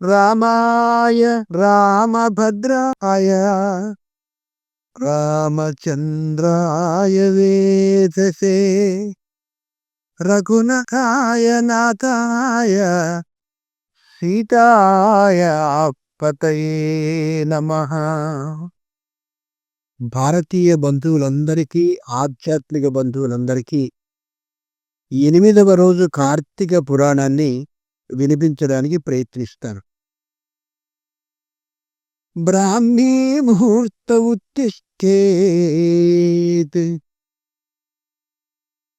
రామాయ రామభద్రాయ రామచంద్రాయ వేదసే రఘునకాయ నాథాయ సీతాయ పతయే నమ. భారతీయ బంధువులందరికీ ఆధ్యాత్మిక బంధువులందరికీ ఎనిమిదవ రోజు కార్తీక పురాణాన్ని వినిపించడానికి ప్రయత్నిస్తాను బ్రాహ్మీ ముహూర్త ఉత్తిష్టేత్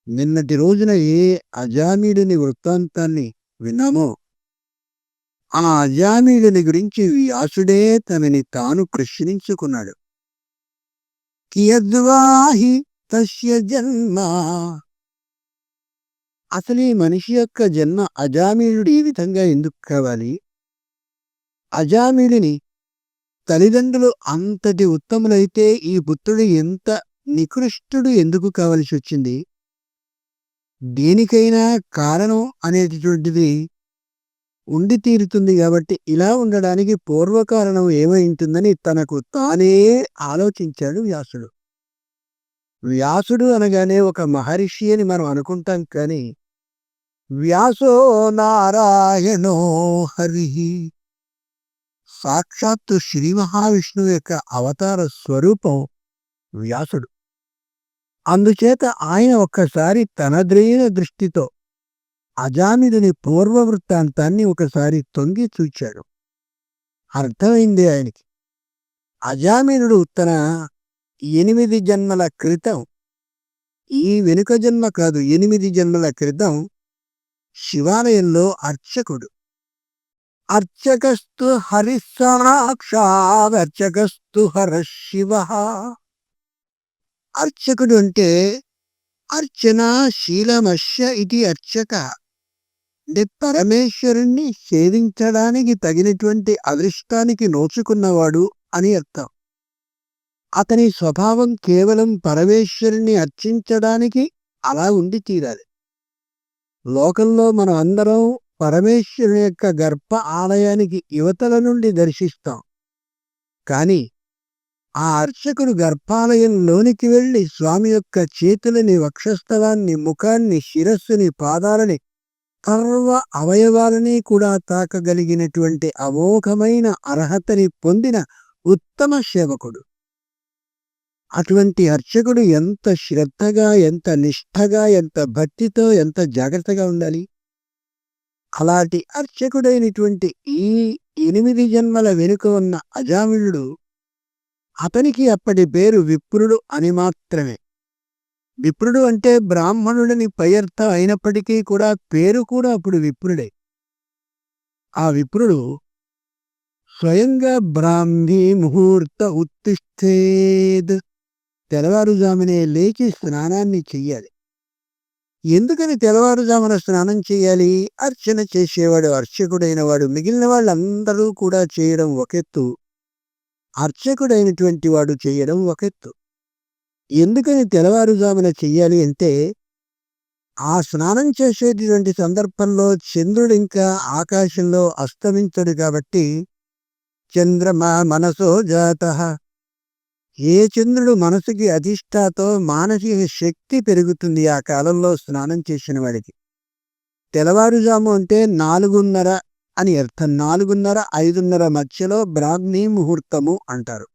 నిన్నటి రోజున ఏ అజామీడుని వృత్తాంతాన్ని విన్నామో ఆ అజామీడిని గురించి వ్యాసుడే తనని తాను ప్రశ్నించుకున్నాడు. కియద్వాహి తస్య జన్మ. అసలు ఈ మనిషి యొక్క జన్మ అజామీలుడు ఈ విధంగా ఎందుకు కావాలి? అజామీలుని తల్లిదండ్రులు అంతటి ఉత్తములైతే ఈ పుత్రుడు ఎంత నికృష్టుడు ఎందుకు కావలసి వచ్చింది? దేనికైనా కారణం అనేటటువంటిది ఉండి తీరుతుంది కాబట్టి ఇలా ఉండడానికి పూర్వకారణం ఏమై ఉంటుందని తనకు తానే ఆలోచించాడు వ్యాసుడు. వ్యాసుడు అనగానే ఒక మహర్షి అని మనం అనుకుంటాం కానీ వ్యాసో నారాయణో హరి సాక్షాత్తు శ్రీ మహావిష్ణువు యొక్క అవతార స్వరూపం వ్యాసుడు. అందుచేత ఆయన ఒక్కసారి తనద్రైన దృష్టితో అజామిదుని పూర్వ వృత్తాంతాన్ని ఒకసారి తొంగి చూచాడు. అర్థమైంది ఆయనకి. అజామినుడు తన ఎనిమిది జన్మల క్రితం ఈ వెనుక జన్మ కాదు ఎనిమిది జన్మల క్రితం శివాలయంలో అర్చకుడు. అర్చకస్తు హరిసాక్షాద్ అర్చకస్తు హర శివ అర్చకుడు అంటే అర్చన శీలమశ్య ఇది అర్చక అంటే పరమేశ్వరుణ్ణి సేవించడానికి తగినటువంటి అదృష్టానికి నోచుకున్నవాడు అని అర్థం। అతని స్వభావం కేవలం పరమేశ్వరుని అర్చించడానికి అలా ఉండి తీరాలి। లోకంలో మనం అందరం పరమేశ్వరుని యొక్క గర్భ ఆలయానికి యువతల నుండి దర్శిస్తాం. కానీ ఆ అర్చకుడు గర్భాలయంలోనికి వెళ్ళి స్వామి యొక్క చేతులని వక్షస్థలాన్ని ముఖాన్ని శిరస్సుని పాదాలని సర్వ అవయవాలని కూడా తాకగలిగినటువంటి అమోఘమైన అర్హతని పొందిన ఉత్తమ సేవకుడు. అటువంటి అర్చకుడు ఎంత శ్రద్ధగా ఎంత నిష్ఠగా ఎంత భక్తితో ఎంత జాగ్రత్తగా ఉండాలి? అలాంటి అర్చకుడైనటువంటి ఈ ఎనిమిది జన్మల వెనుక ఉన్న అజామిళుడు అతనికి అప్పటి పేరు విప్రుడు అని మాత్రమే. విప్రుడు అంటే బ్రాహ్మణుడిని పయర్థం అయినప్పటికీ కూడా పేరు కూడా అప్పుడు విప్రుడే. ఆ విప్రుడు స్వయంగా బ్రాహ్మీ ముహూర్త ఉత్తిష్టేద్ తెల్లవారుజామునే లేచి స్నానాన్ని చెయ్యాలి. ఎందుకని తెల్లవారుజామున స్నానం చేయాలి? అర్చన చేసేవాడు అర్చకుడైన వాడు మిగిలిన వాళ్ళందరూ కూడా చేయడం ఒకెత్తు అర్చకుడైనటువంటి వాడు చేయడం ఒకెత్తు ఎందుకని తెల్లవారుజామున చెయ్యాలి అంటే ఆ స్నానం చేసేటటువంటి సందర్భంలో చంద్రుడు ఇంకా ఆకాశంలో అస్తమించడు కాబట్టి చంద్రమా మనసో జాత ఏ చంద్రుడు మనసుకి అధిష్టాతో మానసిక శక్తి పెరుగుతుంది ఆ కాలంలో స్నానం చేసిన వాడికి? తెల్లవారుజాము అంటే నాలుగున్నర అని అర్థం. నాలుగున్నర ఐదున్నర మధ్యలో బ్రాహ్మీ ముహూర్తము అంటారు.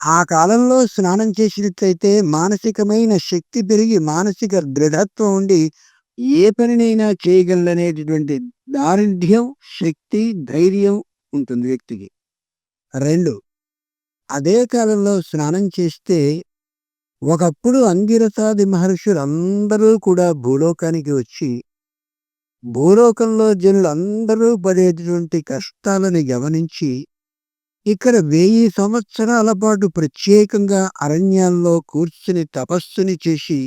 ఆ కాలంలో స్నానం చేసినట్లయితే మానసికమైన శక్తి పెరిగి మానసిక దృఢత్వం ఉండి ఏ పనినైనా చేయగలనేటటువంటి దారిఢ్యం శక్తి ధైర్యం ఉంటుంది వ్యక్తికి. రెండు అదే కాలంలో స్నానం చేస్తే ఒకప్పుడు అంగిరసాది మహర్షులందరూ కూడా భూలోకానికి వచ్చి భూలోకంలో జనులందరూ పడేటువంటి కష్టాలని గమనించి ఇక్కడ వెయ్యి సంవత్సరాల పాటు ప్రత్యేకంగా అరణ్యాల్లో కూర్చుని తపస్సుని చేసి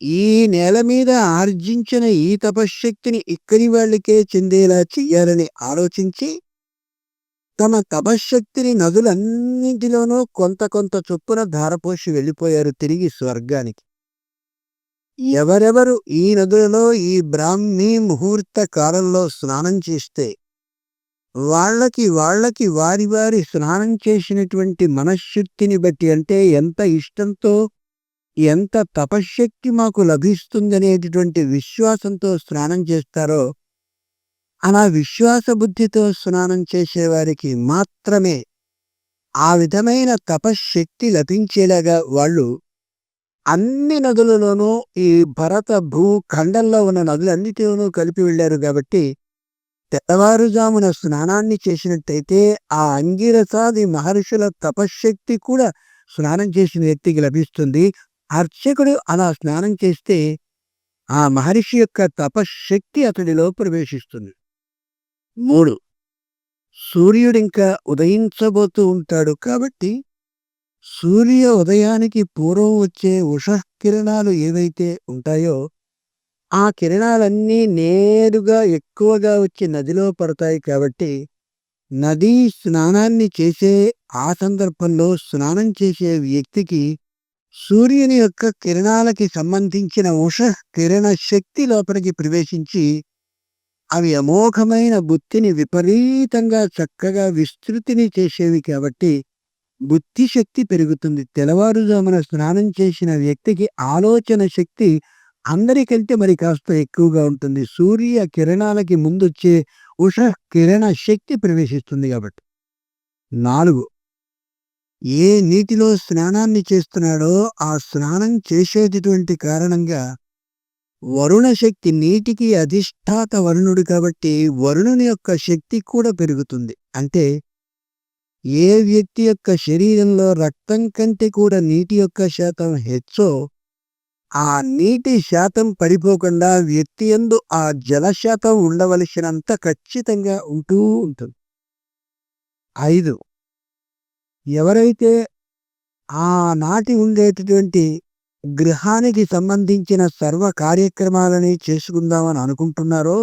ఈ నేల మీద ఆర్జించిన ఈ తపశ్శక్తిని ఇక్కడి వాళ్ళకే చెందేలా చెయ్యాలని ఆలోచించి తమ తపశ్శక్తిని నదులన్నింటిలోనూ కొంత కొంత చొప్పున ధారపోసి వెళ్ళిపోయారు తిరిగి స్వర్గానికి. ఎవరెవరు ఈ నదులలో ఈ బ్రాహ్మీ ముహూర్త కాలంలో స్నానం చేస్తే వాళ్ళకి వాళ్ళకి వారి వారి స్నానం చేసినటువంటి మనశ్శక్తిని బట్టి అంటే ఎంత ఇష్టంతో ఎంత తపశ్శక్తి మాకు లభిస్తుందనేటటువంటి విశ్వాసంతో స్నానం చేస్తారో అలా విశ్వాస బుద్ధితో స్నానం చేసేవారికి మాత్రమే ఆ విధమైన తపశ్శక్తి లభించేలాగా వాళ్ళు అన్ని నదులలోనూ ఈ భరత భూఖండంలో ఉన్న నదులన్నిటిలోనూ కలిపి వెళ్ళారు కాబట్టి తెల్లవారుజామున స్నానాన్ని చేసినట్టయితే ఆ అంగిరసాది మహర్షుల తపశ్శక్తి కూడా స్నానం చేసిన వ్యక్తికి లభిస్తుంది. అర్చకుడు అలా స్నానం చేస్తే ఆ మహర్షి యొక్క తపశ్శక్తి అతడిలో ప్రవేశిస్తుంది. మూడు. సూర్యుడింకా ఉదయించబోతూ ఉంటాడు కాబట్టి సూర్య ఉదయానికి పూర్వం వచ్చే ఉషకిరణాలు ఏవైతే ఉంటాయో ఆ కిరణాలన్నీ నేరుగా ఎక్కువగా వచ్చి నదిలో పడతాయి కాబట్టి నదీ స్నానాన్ని చేసే ఆ సందర్భంలో స్నానం చేసే వ్యక్తికి సూర్యుని యొక్క కిరణాలకి సంబంధించిన ఉష కిరణ శక్తి లోపలికి ప్రవేశించి అవి అమోఘమైన బుద్ధిని విపరీతంగా చక్కగా విస్తృతిని చేసేవి కాబట్టి బుద్ధి శక్తి పెరుగుతుంది. తెల్లవారుజామున స్నానం చేసిన వ్యక్తికి ఆలోచన శక్తి అందరికంటే మరి కాస్త ఎక్కువగా ఉంటుంది. సూర్య కిరణాలకి ముందొచ్చే ఉష కిరణ శక్తి ప్రవేశిస్తుంది కాబట్టి. నాలుగు. ఏ నీటిలో స్నానాన్ని చేస్తున్నాడో ఆ స్నానం చేసేటటువంటి కారణంగా వరుణ శక్తి నీటికి అధిష్టాత వరుణుడు కాబట్టి వరుణుని యొక్క శక్తి కూడా పెరుగుతుంది. అంటే ఏ వ్యక్తి యొక్క శరీరంలో రక్తం కంటే కూడా నీటి యొక్క శాతం హెచ్చో ఆ నీటి శాతం పడిపోకుండా వ్యక్తి ఎందు ఆ జల శాతం ఉండవలసినంత ఖచ్చితంగా ఉంటూ ఉంటుంది. ఐదు. ఎవరైతే ఆనాటి ఉండేటటువంటి గృహానికి సంబంధించిన సర్వ కార్యక్రమాలని చేసుకుందామని అనుకుంటున్నారో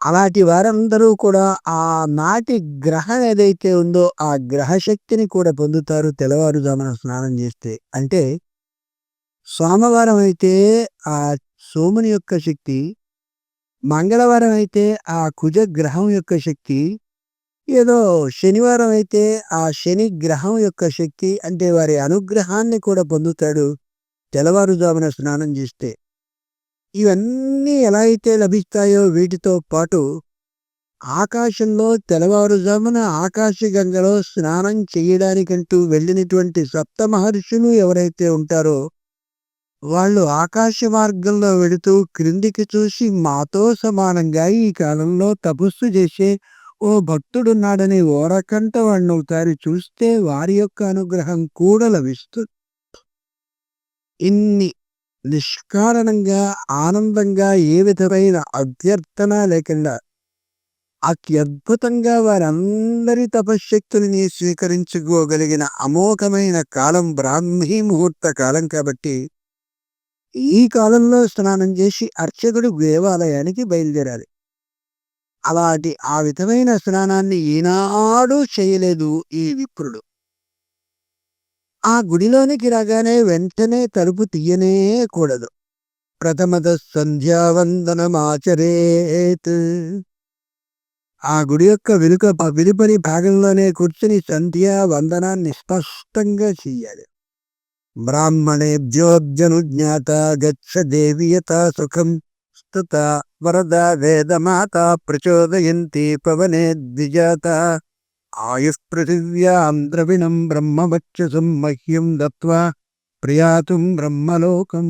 అలాంటి వారందరూ కూడా ఆ నాటి గ్రహం ఏదైతే ఉందో ఆ గ్రహశక్తిని కూడా పొందుతారు తెల్లవారుజామున స్నానం చేస్తే. అంటే సోమవారం అయితే ఆ సోముని యొక్క శక్తి మంగళవారం అయితే ఆ కుజ గ్రహం యొక్క శక్తి ఏదో శనివారం అయితే ఆ శని గ్రహం యొక్క శక్తి అంటే వారి అనుగ్రహాన్ని కూడా పొందుతాడు తెల్లవారుజామున స్నానం చేస్తే ఇవన్నీ ఎలా అయితే లభిస్తాయో వీటితో పాటు ఆకాశంలో తెల్లవారుజామున ఆకాశగంగలో స్నానం చేయడానికంటూ వెళ్ళినటువంటి సప్త మహర్షులు ఎవరైతే ఉంటారో వాళ్ళు ఆకాశ మార్గంలో వెళుతూ క్రిందికి చూసి మాతో సమానంగా ఈ కాలంలో తపస్సు చేసే ఓ భక్తుడున్నాడని ఓరకంట వాడిని ఒకసారి చూస్తే వారి యొక్క అనుగ్రహం కూడా లభిస్తుంది ఇన్ని నిష్కారణంగా ఆనందంగా ఏ విధమైన అభ్యర్థన లేకుండా అత్యద్భుతంగా వారందరి తపశ్శక్తులని స్వీకరించుకోగలిగిన అమోఘమైన కాలం బ్రాహ్మీ ముహూర్త కాలం కాబట్టి ఈ కాలంలో స్నానం చేసి అర్చకుడు దేవాలయానికి బయలుదేరాలి. అలాంటి ఆ విధమైన స్నానాన్ని ఈనాడు చేయలేదు ఈ విప్రుడు. ఆ గుడిలోనికి రాగానే వెంటనే తలుపు తీయనే కూడదు. ప్రథమద సంధ్యావందనమాచరేత్. ఆ గుడి యొక్క వెనుక వెలుపలి భాగంలోనే కూర్చుని సంధ్యా వందనాన్ని స్పష్టంగా చెయ్యాలి. బ్రాహ్మణేభ్యోజ్ఞాత గచ్చ దేవియత సుఖం. స్తుత వరద వేదమాత ప్రచోదయంతి పవనే ద్విజాత ఆయుఃపృథివ్యాం ద్రవిణం బ్రహ్మవక్షసం మహ్యం దత్వా ప్రియాతుం బ్రహ్మలోకం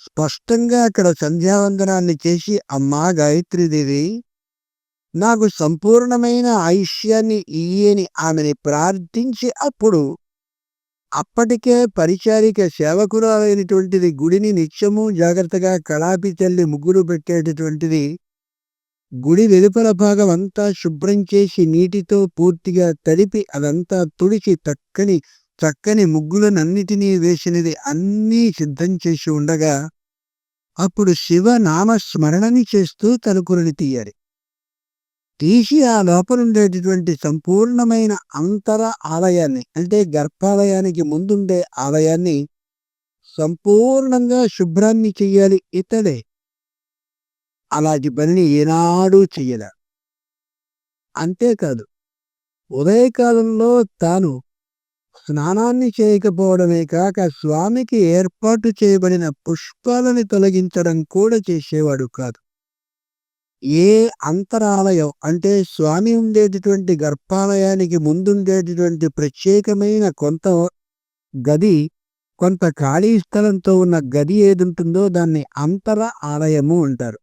స్పష్టంగా అక్కడ సంధ్యావందనాన్ని చేసి అమ్మా గాయత్రీదేవి నాకు సంపూర్ణమైన ఆయుష్యాన్ని ఇయ్యని ఆమెని ప్రార్థించి అప్పుడు అప్పటికే పరిచారిక సేవకురాలైనటువంటిది గుడిని నిత్యము జాగ్రత్తగా కళాపి తల్లి ముగ్గురు పెట్టేటటువంటిది గుడి వెలుపల భాగం అంతా శుభ్రం చేసి నీటితో పూర్తిగా తడిపి అదంతా తుడిచి చక్కని చక్కని ముగ్గులనన్నిటినీ వేసినది అన్నీ సిద్ధం చేసి ఉండగా అప్పుడు శివ నామ స్మరణని చేస్తూ తలుకులని తీయాలి. తీసి ఆ లోపల ఉండేటటువంటి సంపూర్ణమైన అంతర ఆలయాన్ని అంటే గర్భాలయానికి ముందుండే ఆలయాన్ని సంపూర్ణంగా శుభ్రాన్ని చెయ్యాలి ఇతడే. అలాంటి పనిని ఏనాడూ చెయ్యలే. అంతేకాదు ఉదయకాలంలో తాను స్నానాన్ని చేయకపోవడమే కాక స్వామికి ఏర్పాటు చేయబడిన పుష్పాలని తొలగించడం కూడా చేసేవాడు కాదు. ఏ అంతరాలయం అంటే స్వామి ఉండేటటువంటి గర్భాలయానికి ముందుండేటటువంటి ప్రత్యేకమైన కొంత గది కొంత ఖాళీ స్థలంతో ఉన్న గది ఏదుంటుందో దాన్ని అంతర ఆలయము అంటారు.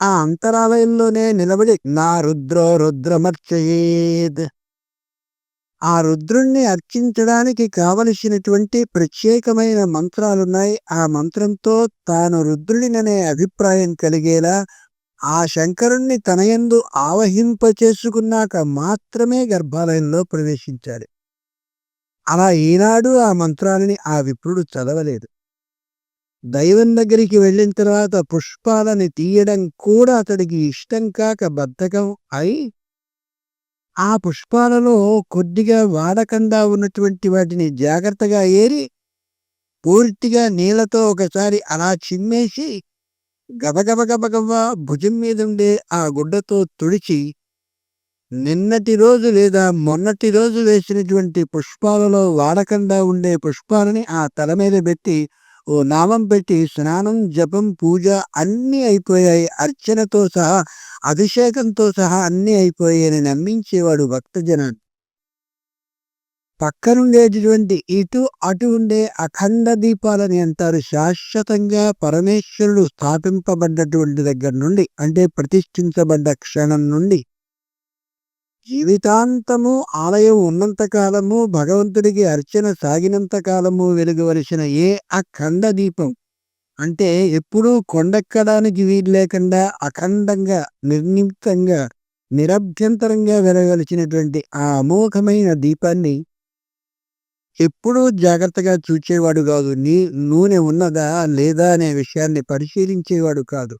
ఆ అంతరాలయంలోనే నిలబడి నా రుద్రో రుద్రమర్చయేద్ ఆ రుద్రుణ్ణి అర్చించడానికి కావలసినటువంటి ప్రత్యేకమైన మంత్రాలున్నాయి. ఆ మంత్రంతో తాను రుద్రుడిననే అభిప్రాయం కలిగేలా ఆ శంకరుణ్ణి తనయందు ఆవహింపచేసుకున్నాక మాత్రమే గర్భాలయంలో ప్రవేశించాలి. అలా ఈనాడు ఆ మంత్రాలని ఆ విప్రుడు చదవలేదు. దైవం దగ్గరికి వెళ్ళిన తర్వాత పుష్పాలని తీయడం కూడా అతడికి ఇష్టం కాక బద్ధకం అయి ఆ పుష్పాలలో కొద్దిగా వాడకుండా ఉన్నటువంటి వాటిని జాగ్రత్తగా ఏరి పూర్తిగా నీళ్ళతో ఒకసారి అలా చిమ్మేసి గబగబగబగబ భుజం మీద ఉండే ఆ గుడ్డతో తుడిచి నిన్నటి రోజు లేదా మొన్నటి రోజు వేసినటువంటి పుష్పాలలో వాడకుండా ఉండే పుష్పాలని ఆ తల మీద పెట్టి ఓ నామం పెట్టి స్నానం జపం పూజ అన్నీ అయిపోయాయి. అర్చనతో సహా అభిషేకంతో సహా అన్నీ అయిపోయాయని నమ్మించేవాడు భక్తజనాన్ని పక్కనుండేటటువంటి ఇటు అటు ఉండే అఖండ దీపాలని అంటారు. శాశ్వతంగా పరమేశ్వరుడు స్థాపింపబడ్డటువంటి దగ్గర నుండి అంటే ప్రతిష్ఠించబడ్డ క్షణం నుండి జీవితాంతము ఆలయం ఉన్నంత కాలము భగవంతుడికి అర్చన సాగినంత కాలము వెలుగవలసిన ఏ అఖండ దీపం. అంటే ఎప్పుడూ కొండెక్కడానికి వీలు లేకుండా అఖండంగా నిర్నిమితంగా నిరభ్యంతరంగా వెలగలిచినటువంటి ఆ అమోఘమైన దీపాన్ని ఎప్పుడూ జాగ్రత్తగా చూచేవాడు కాదు. నీ నూనె ఉన్నదా లేదా అనే విషయాన్ని పరిశీలించేవాడు కాదు.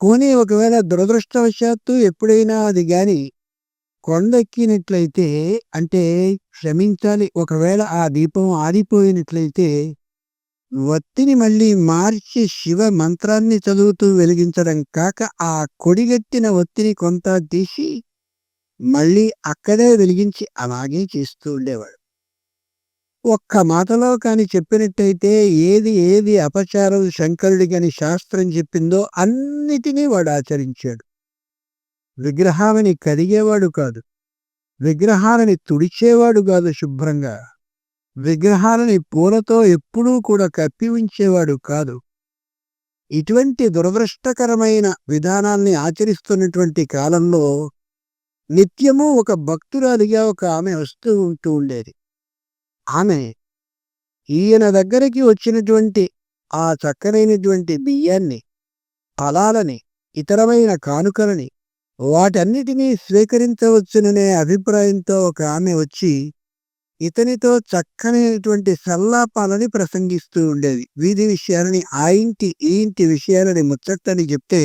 పోనీ ఒకవేళ దురదృష్టవశాత్తు ఎప్పుడైనా అది కానీ కొండెక్కినట్లయితే అంటే శ్రమించాలి ఒకవేళ ఆ దీపం ఆరిపోయినట్లయితే వత్తిని మళ్ళీ మార్చి శివ మంత్రాన్ని చదువుతూ వెలిగించడం కాక ఆ కొడిగట్టిన ఒత్తిని కొంత తీసి మళ్ళీ అక్కడే వెలిగించి అలాగే చేస్తూ ఉండేవాడు. ఒక్క మాటలో కానీ చెప్పినట్టయితే ఏది ఏది అపచారం శంకరుడిగని శాస్త్రం చెప్పిందో అన్నిటినీ వాడు ఆచరించాడు. విగ్రహాలని కరిగేవాడు కాదు. విగ్రహాలని తుడిచేవాడు కాదు శుభ్రంగా. విగ్రహాలని పూలతో ఎప్పుడూ కూడా కప్పి ఉంచేవాడు కాదు. ఇటువంటి దురదృష్టకరమైన విధానాల్ని ఆచరిస్తున్నటువంటి కాలంలో నిత్యము ఒక భక్తురాలిగా ఒక ఆమె వస్తూ ఉంటూ ఉండేది. ఆమె ఈయన దగ్గరికి వచ్చినటువంటి ఆ చక్కనైనటువంటి బియ్యాన్ని ఫలాలని ఇతరమైన కానుకలని వాటన్నిటినీ స్వీకరించవచ్చుననే అభిప్రాయంతో ఒక ఆమె వచ్చి ఇతనితో చక్కనైనటువంటి సల్లాపాలని ప్రసంగిస్తూ ఉండేది. వీధి విషయాలని ఆ ఇంటి ఈ ఇంటి విషయాలని ముచ్చట్టని చెప్తే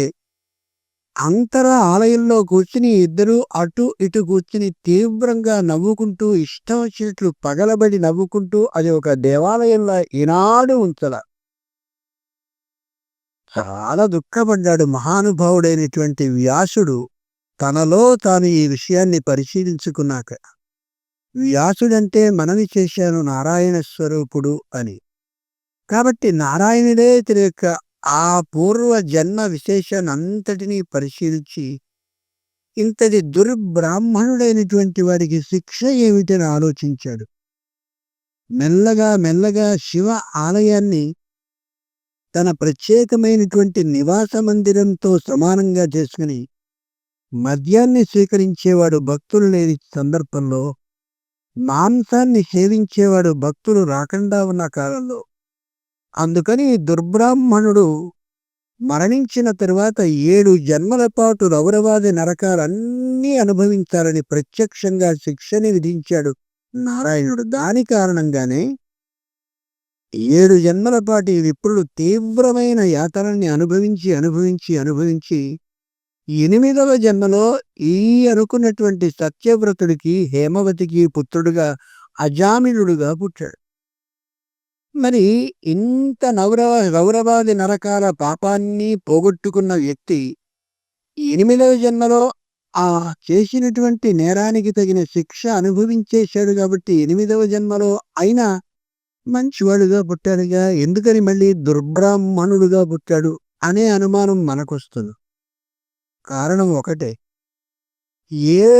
అంతర ఆలయంలో కూర్చుని ఇద్దరూ అటు ఇటు కూర్చుని తీవ్రంగా నవ్వుకుంటూ ఇష్టం వచ్చినట్లు పగలబడి నవ్వుకుంటూ అది ఒక దేవాలయంలో ఈనాడు ఉంచల. చాలా దుఃఖపడ్డాడు మహానుభావుడైనటువంటి వ్యాసుడు. తనలో తాను ఈ విషయాన్ని పరిశీలించుకున్నాక వ్యాసుడంటే మనవి చేశాను నారాయణ స్వరూపుడు అని. కాబట్టి నారాయణుడే తన యొక్క ఆ పూర్వ జన్మ విశేషాన్నంతటినీ పరిశీలించి ఇంతటి దుర్బ్రాహ్మణుడైనటువంటి వాడికి శిక్ష ఏమిటని ఆలోచించాడు. మెల్లగా మెల్లగా శివ ఆలయాన్ని తన ప్రత్యేకమైనటువంటి నివాస మందిరంతో సమానంగా చేసుకుని మద్యాన్ని స్వీకరించేవాడు భక్తులు లేని సందర్భంలో మాంసాన్ని సేవించేవాడు భక్తులు రాకుండా ఉన్న కాలంలో. అందుకని దుర్బ్రాహ్మణుడు మరణించిన తరువాత ఏడు జన్మల పాటు రౌరవాది నరకాలన్నీ అనుభవించాలని ప్రత్యక్షంగా శిక్షని విధించాడు నారాయణుడు. దాని కారణంగానే ఏడు జన్మల పాటు విప్రుడు తీవ్రమైన యాతనని అనుభవించి అనుభవించి అనుభవించి ఎనిమిదవ జన్మలో ఈ అనుకున్నటువంటి సత్యవ్రతుడికి హేమవతికి పుత్రుడుగా అజామినుడుగా పుట్టాడు. మరి ఇంత నౌరవ గౌరవాది నరకాల పాపాన్ని పోగొట్టుకున్న వ్యక్తి ఎనిమిదవ జన్మలో ఆ చేసినటువంటి నేరానికి తగిన శిక్ష అనుభవించేశాడు కాబట్టి ఎనిమిదవ జన్మలో అయినా మంచివాడుగా పుట్టాడుగా ఎందుకని మళ్ళీ దుర్బ్రాహ్మణుడుగా పుట్టాడు అనే అనుమానం మనకొస్తుంది. కారణం ఒకటే. ఏ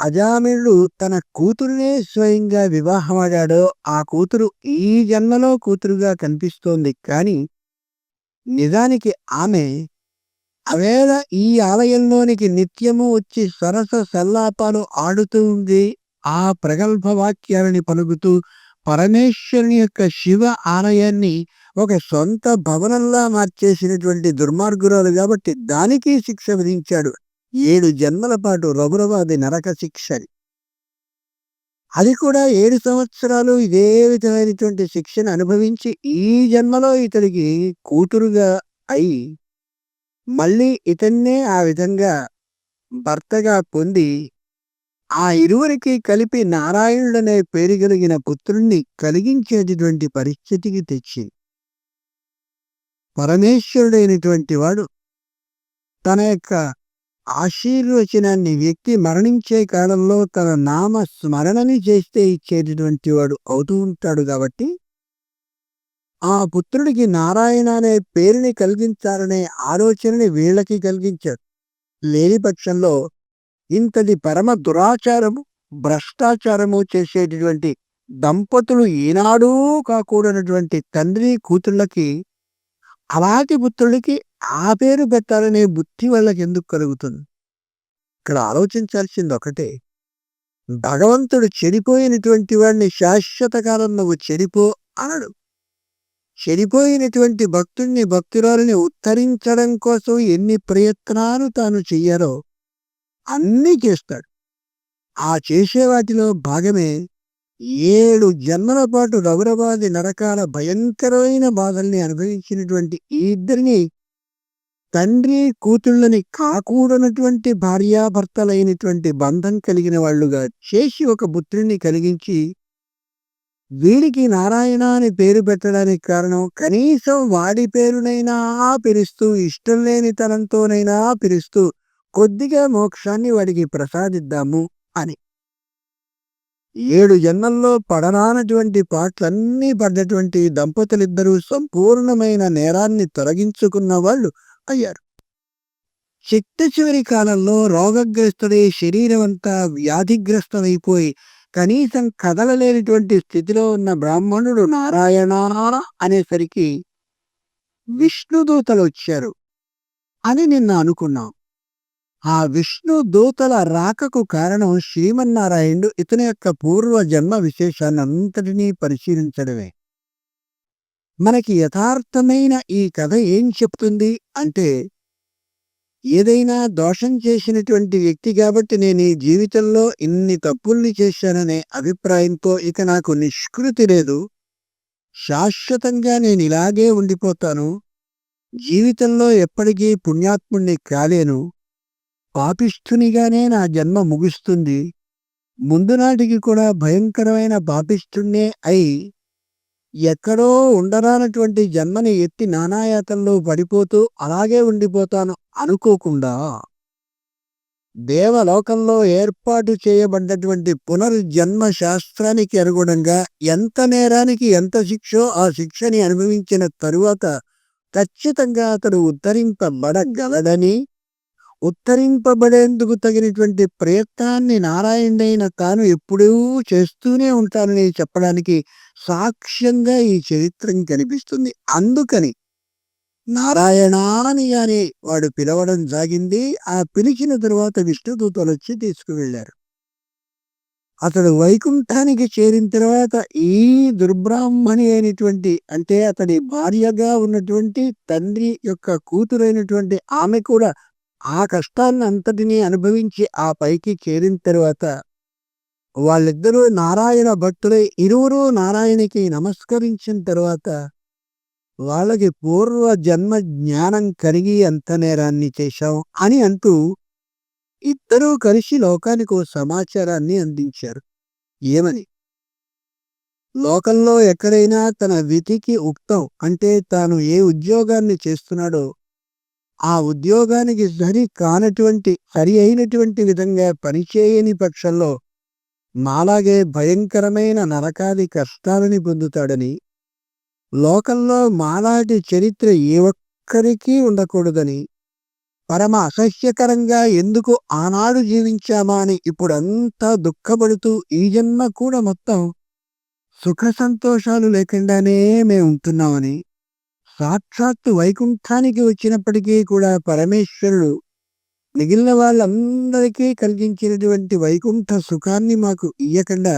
అజామినుడు తన కూతురునే స్వయంగా వివాహమాడాడో ఆ కూతురు ఈ జన్మలో కూతురుగా కనిపిస్తోంది. కానీ నిజానికి ఆమె అవేళ ఈ ఆలయంలోనికి నిత్యము వచ్చి సరస సల్లాపాలు ఆడుతూ ఉంది ఆ ప్రగల్భ వాక్యాలని పలుకుతూ పరమేశ్వరుని యొక్క శివ ఆలయాన్ని ఒక సొంత భవనంలా మార్చేసినటువంటి దుర్మార్గురాలు కాబట్టి దానికి శిక్ష విధించాడు. ఏడు జన్మల పాటు రఘురవాది నరక శిక్ష అది. కూడా ఏడు సంవత్సరాలు ఇదే విధమైనటువంటి శిక్షను అనుభవించి ఈ జన్మలో ఇతడికి కూతురుగా అయి మళ్ళీ ఇతన్నే ఆ విధంగా భర్తగా పొంది ఆ ఇరువురికి కలిపి నారాయణుడనే పేరు కలిగిన పుత్రుణ్ణి కలిగించేటటువంటి పరిస్థితికి తెచ్చింది. పరమేశ్వరుడైనటువంటి వాడు తన యొక్క ఆశీర్వచనాన్ని వ్యక్తి మరణించే కాలంలో తన నామ స్మరణని చేస్తే ఇచ్చేటటువంటి వాడు అవుతూ ఉంటాడు కాబట్టి ఆ పుత్రుడికి నారాయణ అనే పేరుని కలిగించాలనే ఆలోచనని వీళ్ళకి కలిగించాడు. లేని పక్షంలో ఇంతటి పరమ దురాచారము భ్రష్టాచారము చేసేటటువంటి దంపతులు ఈనాడూ కాకూడనటువంటి తండ్రి కూతుళ్ళకి అలాంటి పుత్రుడికి ఆ పేరు పెట్టాలనే బుద్ధి వాళ్ళకి ఎందుకు కలుగుతుంది? ఇక్కడ ఆలోచించాల్సింది ఒకటే. భగవంతుడు చెడిపోయినటువంటి వాడిని శాశ్వత కాలం నువ్వు చెడిపో అనడు. చెడిపోయినటువంటి భక్తుడిని భక్తురాలని ఉత్తరించడం కోసం ఎన్ని ప్రయత్నాలు తాను చెయ్యారో అన్నీ చేస్తాడు. ఆ చేసే వాటిలో భాగమే ఏడు జన్మల పాటు రౌరవాది నరకాల భయంకరమైన బాధల్ని అనుభవించినటువంటి ఈ ఇద్దరిని తండ్రి కూతుళ్ళని కాకూడనటువంటి భార్యాభర్తలైనటువంటి బంధం కలిగిన వాళ్ళుగా చేసి ఒక పుత్రుణ్ణి కలిగించి వీడికి నారాయణ అని పేరు పెట్టడానికి కారణం కనీసం వాడి పేరునైనా పిలుస్తూ ఇష్టం లేని తనంతోనైనా పిలుస్తూ కొద్దిగా మోక్షాన్ని వాడికి ప్రసాదిద్దాము అని. ఏడు జన్మల్లో పడరానటువంటి పాటలన్నీ పడ్డటువంటి దంపతులిద్దరూ సంపూర్ణమైన నేరాన్ని తొలగించుకున్న వాళ్ళు అయ్యారు. శక్త చివరి కాలంలో రోగగ్రస్తుడై శరీరం అంతా వ్యాధిగ్రస్తమైపోయి కనీసం కదలలేనిటువంటి స్థితిలో ఉన్న బ్రాహ్మణుడు నారాయణ అనేసరికి విష్ణుదూతలు వచ్చారు అని నిన్న అనుకున్నాం. ఆ విష్ణు దూతల రాకకు కారణం శ్రీమన్నారాయణుడు ఇతని యొక్క పూర్వ జన్మ విశేషాన్ని అంతటినీ పరిశీలించడమే. మనకి యథార్థమైన ఈ కథ ఏం చెప్తుంది అంటే ఏదైనా దోషం చేసినటువంటి వ్యక్తి కాబట్టి నేను ఈ జీవితంలో ఇన్ని తప్పుల్ని చేశాననే అభిప్రాయంతో ఇక నాకు నిష్కృతి లేదు. శాశ్వతంగా నేను ఇలాగే ఉండిపోతాను. జీవితంలో ఎప్పటికీ పుణ్యాత్ముణ్ణి కాలేను. పాపిష్ఠునిగానే నా జన్మ ముగుస్తుంది. ముందు నాటికి కూడా భయంకరమైన పాపిష్ఠుణ్ణే అయి ఎక్కడో ఉండరానటువంటి జన్మని ఎత్తి నానాయాతంలో పడిపోతూ అలాగే ఉండిపోతాను అనుకోకుండా. దేవలోకంలో ఏర్పాటు చేయబడ్డటువంటి పునర్జన్మ శాస్త్రానికి అనుగుణంగా ఎంత నేరానికి ఎంత శిక్షో ఆ శిక్షని అనుభవించిన తరువాత ఖచ్చితంగా అతడు ఉద్ధరింపబడగలడని ఉత్తరింపబడేందుకు తగినటువంటి ప్రయత్నాన్ని నారాయణుడైన తాను ఎప్పుడూ చేస్తూనే ఉంటానని చెప్పడానికి సాక్ష్యంగా ఈ చరిత్రం కనిపిస్తుంది. అందుకని నారాయణాని అని వాడు పిలవడం సాగింది ఆ పిలిచిన తరువాత విష్ణుదూతలు వచ్చి తీసుకువెళ్ళారు. అతడు వైకుంఠానికి చేరిన తర్వాత ఈ దుర్బ్రాహ్మణి అయినటువంటి అంటే అతడి భార్యగా ఉన్నటువంటి తండ్రి యొక్క కూతురైనటువంటి ఆమె కూడా ఆ కష్టాన్ని అంతటినీ అనుభవించి ఆ పైకి చేరిన తర్వాత వాళ్ళిద్దరూ నారాయణ భక్తులై ఇరువురు నారాయణకి నమస్కరించిన తర్వాత వాళ్ళకి పూర్వ జన్మ జ్ఞానం కలిగి అంత నేరాన్ని చేశాం అని అంటూ ఇద్దరూ కలిసి లోకానికి ఓ సమాచారాన్ని అందించారు. ఏమని? లోకంలో ఎక్కడైనా తన విధికి ఉక్తం అంటే తాను ఏ ఉద్యోగాన్ని చేస్తున్నాడో ఆ ఉద్యోగానికి సరి కానటువంటి సరి అయినటువంటి విధంగా పనిచేయని పక్షంలో మాలాగే భయంకరమైన నరకాది కష్టాలని పొందుతాడని లోకంలో మాలాటి చరిత్ర ఏ ఒక్కరికి ఉండకూడదని పరమ అసహ్యకరంగా ఎందుకు ఆనాడు జీవించామా అని ఇప్పుడంతా దుఃఖపడుతూ ఈ జన్మ కూడా మొత్తం సుఖ సంతోషాలు లేకుండానే మేము ఉంటున్నామని సాక్షాత్తు వైకుంఠానికి వచ్చినప్పటికీ కూడా పరమేశ్వరుడు మిగిలిన వాళ్ళందరికీ కలిగించినటువంటి వైకుంఠ సుఖాన్ని మాకు ఇయ్యకుండా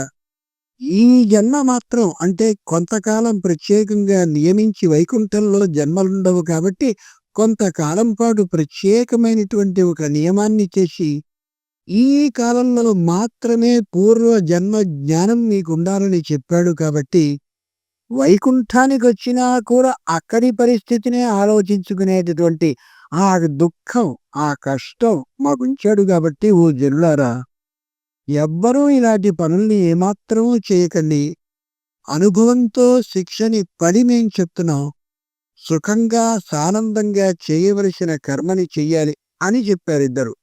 ఈ జన్మ మాత్రం అంటే కొంతకాలం ప్రత్యేకంగా నియమించి వైకుంఠంలో జన్మలుండవు కాబట్టి కొంతకాలం పాటు ప్రత్యేకమైనటువంటి ఒక నియమాన్ని చేసి ఈ కాలంలో మాత్రమే పూర్వ జన్మ జ్ఞానం మీకు ఉండాలని చెప్పాడు కాబట్టి వైకుంఠానికి వచ్చినా కూడా అక్కడి పరిస్థితినే ఆలోచించుకునేటటువంటి ఆ దుఃఖం ఆ కష్టం మాకుంచాడు కాబట్టి ఓ జనులారా ఎవ్వరూ ఇలాంటి పనుల్ని ఏమాత్రమూ చేయకండి. అనుభవంతో శిక్షని పడి మేం చెప్తున్నాం. సుఖంగా సానందంగా చేయవలసిన కర్మని చెయ్యాలి అని చెప్పారు ఇద్దరు.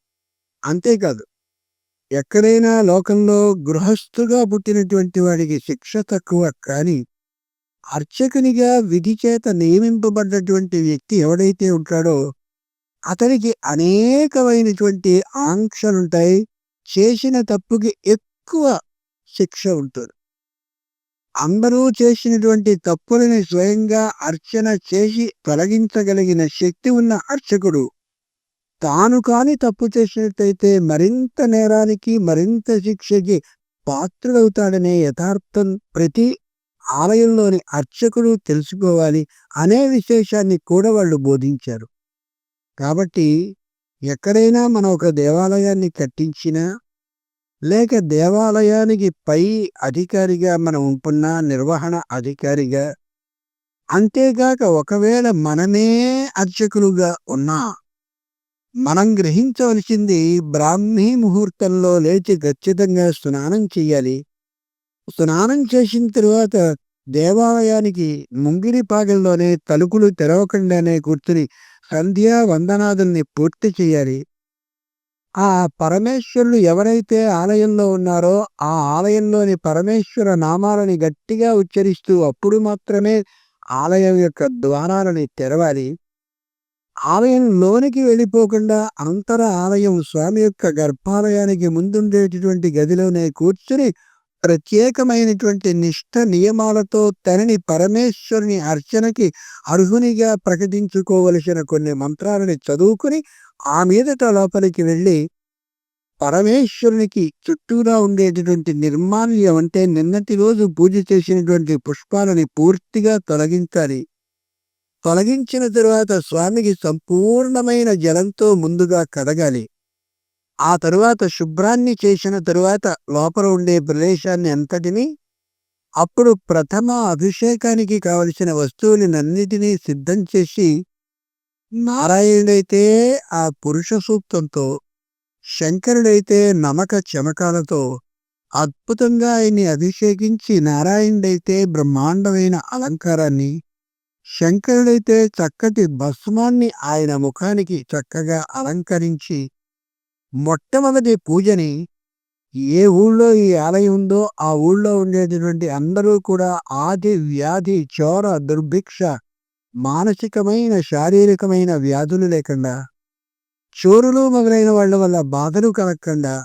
అంతేకాదు ఎక్కడైనా లోకంలో గృహస్థుగా పుట్టినటువంటి వాడికి శిక్ష తక్కువ కానీ అర్చకునిగా విధి చేత నియమింపబడ్డటువంటి వ్యక్తి ఎవడైతే ఉంటాడో అతనికి అనేకమైనటువంటి ఆంక్షలుంటాయి. చేసిన తప్పుకి ఎక్కువ శిక్ష ఉంటుంది. అందరూ చేసినటువంటి తప్పులని స్వయంగా అర్చన చేసి తొలగించగలిగిన శక్తి ఉన్న అర్చకుడు. తాను కాని తప్పు చేసినట్టయితే మరింత నేరానికి మరింత శిక్షకి పాత్రుడవుతాడనే యథార్థం ప్రతి ఆలయంలోని అర్చకులు తెలుసుకోవాలి అనే విశేషాన్ని కూడా వాళ్ళు బోధించారు. కాబట్టి ఎక్కడైనా మనం ఒక దేవాలయాన్ని కట్టించినా లేక దేవాలయానికి పై అధికారిగా మనం ఉంటున్న నిర్వహణ అధికారిగా అంతేగాక ఒకవేళ మనమే అర్చకులుగా ఉన్నా మనం గ్రహించవలసింది బ్రాహ్మీ ముహూర్తంలో లేచి ఖచ్చితంగా స్నానం చేయాలి. స్నానం చేసిన తరువాత దేవాలయానికి ముంగిరి పాగల్లోనే తలుపులు తెరవకుండానే కూర్చుని సంధ్యా వందనాదుల్ని పూర్తి చేయాలి. ఆ పరమేశ్వరులు ఎవరైతే ఆలయంలో ఉన్నారో ఆ ఆలయంలోని పరమేశ్వర నామాలని గట్టిగా ఉచ్చరిస్తూ అప్పుడు మాత్రమే ఆలయం యొక్క ద్వారాలని తెరవాలి. ఆలయం లోనికి వెళ్ళిపోకుండా అంతర ఆలయం స్వామి యొక్క గర్భాలయానికి ముందుండేటటువంటి గదిలోనే కూర్చుని ప్రత్యేకమైనటువంటి నిష్ఠ నియమాలతో తనని పరమేశ్వరుని అర్చనకి అర్హునిగా ప్రకటించుకోవలసిన కొన్ని మంత్రాలని చదువుకుని ఆ మీదట లోపలికి వెళ్ళి పరమేశ్వరునికి చుట్టూరా ఉండేటటువంటి నిర్మాల్యం అంటే నిన్నటి రోజు పూజ చేసినటువంటి పుష్పాలని పూర్తిగా తొలగించాలి. తొలగించిన తరువాత స్వామికి సంపూర్ణమైన జలంతో ముందుగా కడగాలి. ఆ తరువాత శుభ్రాన్ని చేసిన తరువాత లోపల ఉండే ప్రదేశాన్ని అంతటినీ అప్పుడు ప్రథమ అభిషేకానికి కావలసిన వస్తువులన్నిటినీ సిద్ధం చేసి నారాయణుడైతే ఆ పురుష సూక్తంతో శంకరుడైతే నమక చమకాలతో అద్భుతంగా ఆయన్ని అభిషేకించి నారాయణుడైతే బ్రహ్మాండమైన అలంకారాన్ని శంకరుడైతే చక్కటి భస్మాన్ని ఆయన ముఖానికి చక్కగా అలంకరించి మొట్టమొదటి పూజని ఏ ఊళ్ళో ఈ ఆలయం ఉందో ఆ ఊళ్ళో ఉండేటటువంటి అందరూ కూడా ఆది వ్యాధి చోర దుర్భిక్ష మానసికమైన శారీరకమైన వ్యాధులు లేకుండా చోరులు మొదలైన వాళ్ళ వల్ల బాధలు కలగకుండా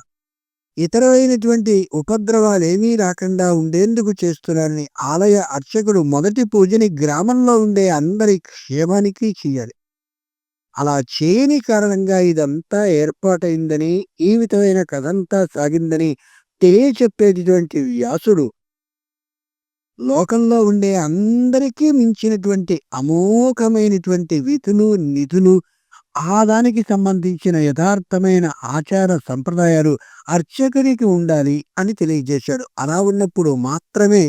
ఇతరమైనటువంటి ఉపద్రవాలు ఏమీ రాకుండా ఉండేందుకు చేస్తున్నారని ఆలయ అర్చకుడు మొదటి పూజని గ్రామంలో ఉండే అందరి క్షేమానికి చేయాలి. అలా చేయని కారణంగా ఇదంతా ఏర్పాటైందని ఈ విధమైన కథంతా సాగిందని తెలియచెప్పేటటువంటి వ్యాసుడు. లోకంలో ఉండే అందరికీ మించినటువంటి అమోఘమైనటువంటి విధులు నిధులు ఆ దానికి సంబంధించిన యథార్థమైన ఆచార సంప్రదాయాలు అర్చకునికి ఉండాలి అని తెలియజేశాడు. అలా ఉన్నప్పుడు మాత్రమే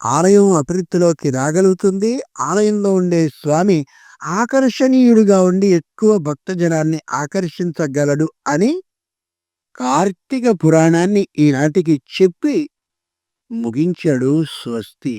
ఆలయం అభివృద్ధిలోకి రాగలుగుతుంది. ఆలయంలో ఉండే స్వామి ఆకర్షణీయుడిగా ఉండి ఎక్కువ భక్తజనాన్ని ఆకర్షించగలడు అని కార్తీక పురాణాన్ని ఈనాటికి చెప్పి ముగించాడు స్వస్తి.